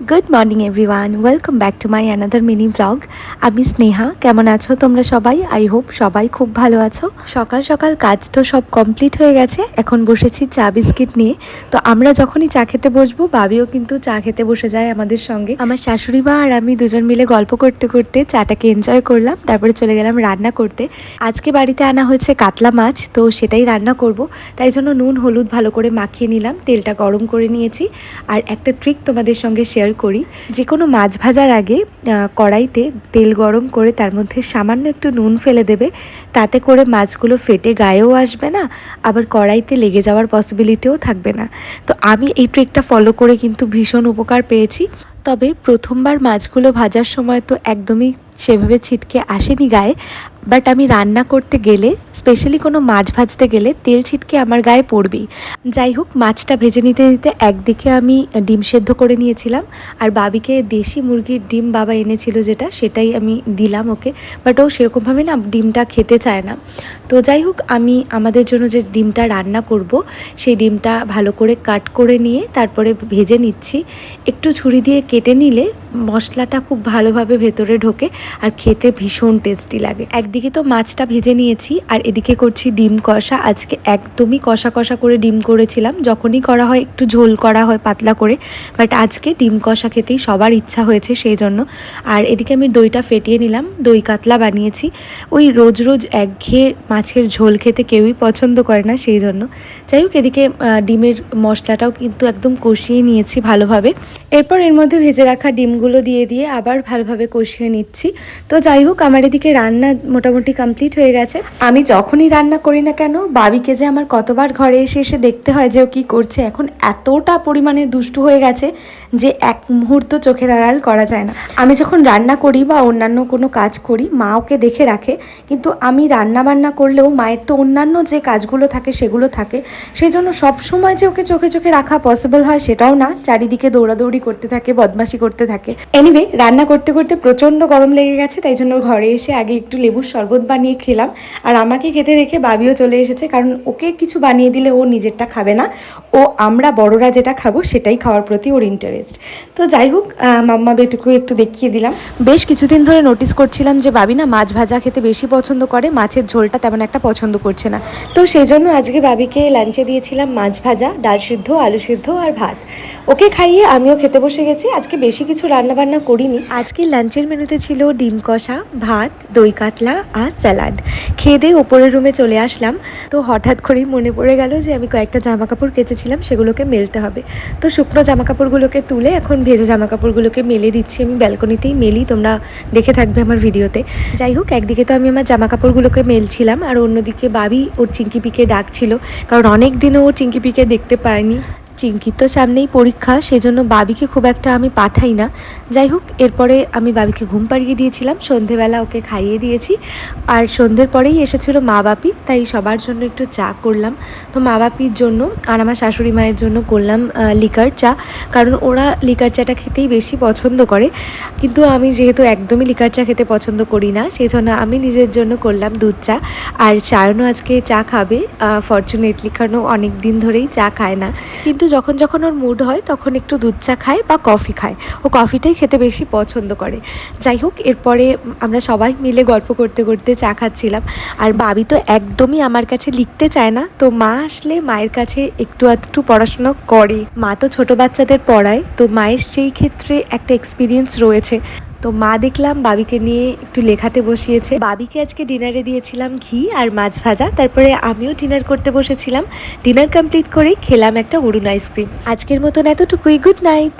Good morning everyone welcome back to my another mini blog আমি স্নেহা। কেমন আছো তোমরা সবাই? আই হোপ সবাই খুব ভালো আছো। সকাল সকাল কাজ তো সব কমপ্লিট হয়ে গেছে। এখন বসেছি চা বিস্কিট নিয়ে। তো আমরা যখনই চা খেতে বসবো, বাবিও কিন্তু চা খেতে বসে যায় আমাদের সঙ্গে। আমার শাশুড়ি মা আর আমি দুজন মিলে গল্প করতে করতে চাটাকে এনজয় করলাম। তারপরে চলে গেলাম রান্না করতে। আজকে বাড়িতে আনা হয়েছে কাতলা মাছ, তো সেটাই রান্না করব। তাই জন্য নুন, হলুদ ভালো করে মাখিয়ে নিলাম। তেলটা গরম করে নিয়েছি। আর একটা ট্রিক তোমাদের সঙ্গে শেয়ার করি যে কোনো মাছ ভাজার আগে কড়াইতে তেল গরম করে তার মধ্যে সামান্য একটু নুন ফেলে দেবে, তাতে করে মাছগুলো ফেটে গায়েও আসবে না, আবার কড়াইতে লেগে যাওয়ার পসিবিলিটিও থাকবে না। তো আমি এই ট্রিকটা ফলো করে কিন্তু ভীষণ উপকার পেয়েছি। তবে প্রথমবার মাছগুলো ভাজার সময় তো একদমই সেভাবে ছিটকে আসেনি গায়ে বাট আমি রান্না করতে গেলে স্পেশালি কোনো মাছ ভাজতে গেলে তেল ছিটকে আমার গায়ে পড়বেই। যাই হোক, মাছটা ভেজে নিতে নিতে একদিকে আমি ডিম সেদ্ধ করে নিয়েছিলাম, আর বাবিকে দেশি মুরগির ডিম বাবা এনেছিল যেটা, সেটাই আমি দিলাম ওকে। বাট ও সেরকমভাবে না, ডিমটা খেতে চায় না। তো যাই হোক, আমি আমাদের জন্য যে ডিমটা রান্না করব, সেই ডিমটা ভালো করে কাট করে নিয়ে তারপরে ভেজে নিচ্ছি। একটু ছুরি দিয়ে কেটে নিলে মশলাটা খুব ভালোভাবে ভেতরে ঢোকে, আর খেতে ভীষণ টেস্টি লাগে। একদিকে তো মাছটা ভেজে নিয়েছি আর এদিকে করছি ডিম কষা। আজকে একদমই কষা কষা করে ডিম করেছিলাম। যখনই করা হয় একটু ঝোল করা হয় পাতলা করে। বাট আজকে ডিম কষা খেতেই সবার ইচ্ছা হয়েছে সেই জন্য। আর এদিকে আমি দইটা ফেটিয়ে নিলাম। দই কাতলা বানিয়েছি। ওই রোজ রোজ একঘেয়ে মাছের ঝোল খেতে কেউই পছন্দ করে না সেই জন্য। যাই হোক, এদিকে ডিমের মশলাটাও কিন্তু একদম কষিয়ে নিয়েছি ভালোভাবে। এরপর এর মধ্যে ভেজে রাখা ডিমগুলো দিয়ে দিয়ে আবার ভালোভাবে কষিয়ে নিচ্ছি। তো যাই হোক, আমার এদিকে রান্না মোটামুটি কমপ্লিট হয়ে গেছে। আমি যখনই রান্না করি না কেন, বাবিকে যে আমার কতবার ঘরে এসে এসে দেখতে হয় যে ও কী করছে, এখন এতটা পরিমাণে দুষ্টু হয়ে গেছে যে এক মুহূর্ত চোখের আড়াল করা যায় না। আমি যখন রান্না করি বা অন্যান্য কোনো কাজ করি, মা ওকে দেখে রাখে, কিন্তু আমি রান্না বান্না করলেও মায়ের তো অন্যান্য যে কাজগুলো থাকে সেগুলো থাকে। সেই জন্য সবসময় যে ওকে চোখে চোখে রাখা পসিবল হয় সেটাও না, চারিদিকে দৌড়াদৌড়ি করতে থাকে, বদমাশি করতে থাকে। এনিওয়ে রান্না করতে করতে প্রচণ্ড গরম লেগে গেছে, তাই জন্য ঘরে এসে আগে একটু লেবুর শরবত বানিয়ে খেলাম। আর আমাকে খেতে দেখে বাবিও চলে এসেছে, কারণ ওকে কিছু বানিয়ে দিলে ও নিজেরটা খাবে না। ও আমরা বড়রা যেটা খাব সেটাই খাওয়ার প্রতি ওর ইন্টারেস্ট তো যাই হোক মাম্মা বেটুকু একটু দেখিয়ে দিলাম। বেশ কিছুদিন ধরে নোটিস করছিলাম যে বাবি না মাছ ভাজা খেতে বেশি পছন্দ করে, মাছের ঝোলটা তেমন একটা পছন্দ করছে না। তো সেই জন্য আজকে বাবিকে লাঞ্চে দিয়েছিলাম মাছ ভাজা, ডাল সিদ্ধ, আলু সিদ্ধ আর ভাত। ওকে খাইয়ে আমিও খেতে বসে গেছি। আজকে বেশি কিছু রান্না বান্না করিনি। আজকে লাঞ্চের মেনুতে ছিল ডিম কষা, ভাত, দই কাতলা আর স্যালাড। খেয়ে দিয়ে ওপরের রুমে চলে আসলাম। তো হঠাৎ করেই মনে পড়ে গেল যে আমি কয়েকটা জামা কাপড় কেচেছিলাম, সেগুলোকে মেলতে হবে। তো শুকনো জামা কাপড়গুলোকে তুলে এখন ভেজে জামা কাপড়গুলোকে মেলে দিচ্ছি। আমি ব্যালকনিতেই মেলি, তোমরা দেখে থাকবে আমার ভিডিওতে। যাই হোক, একদিকে তো আমি আমার জামা কাপড়গুলোকে মেলছিলাম, আর অন্যদিকে বাবি ওর চিঙ্কি পিকে ডাকছিল, কারণ অনেক দিনও ও চিঙ্কি পিকে দেখতে পায়নি। চিঙ্কির তো সামনেই পরীক্ষা, সেজন্য বাবিকে খুব একটা আমি পাঠাই না। যাই হোক, এরপরে আমি বাবিকে ঘুম পাড়িয়ে দিয়েছিলাম, সন্ধেবেলা ওকে খাইয়ে দিয়েছি। আর সন্ধ্যের পরেই এসেছিল মা বাপি, তাই সবার জন্য একটু চা করলাম। তো মা বাপির জন্য আর আমার শাশুড়ি মায়ের জন্য করলাম লিকার চা। কারণ ওরা লিকার চাটা খেতেই বেশি পছন্দ করে। কিন্তু আমি যেহেতু একদমই লিকার চা খেতে পছন্দ করি না সেই জন্য আমি নিজের জন্য করলাম দুধ চা। আর চায়নও আজকে চা খাবে। ফর্চুনেটলি কারণ অনেক দিন ধরেই চা খায় না। কিন্তু যখন যখন ওর মুড হয়, তখন একটু দুধ চা খায় বা কফি খায়। ও কফিটাই খেতে বেশি পছন্দ করে। যাই হোক, এরপরে আমরা সবাই মিলে গল্প করতে করতে চা খাচ্ছিলাম। আর বাবি তো একদমই আমার কাছে লিখতে চায় না। তো মা আসলে মায়ের কাছে একটু আধটু পড়াশোনা করে। মা তো ছোট বাচ্চাদের পড়ায়। তো মায়ের সেই ক্ষেত্রে একটা এক্সপিরিয়েন্স রয়েছে। তো মা দেখলাম বাবিকে নিয়ে একটু লেখাতে বসিয়েছে। বাবিকে আজকে ডিনারে দিয়েছিলাম ঘি আর মাছ ভাজা। তারপরে আমিও ডিনার করতে বসেছিলাম। ডিনার কমপ্লিট করে খেলাম একটা অরুণ আইসক্রিম। আজকের মতন এতটুকুই। Good night.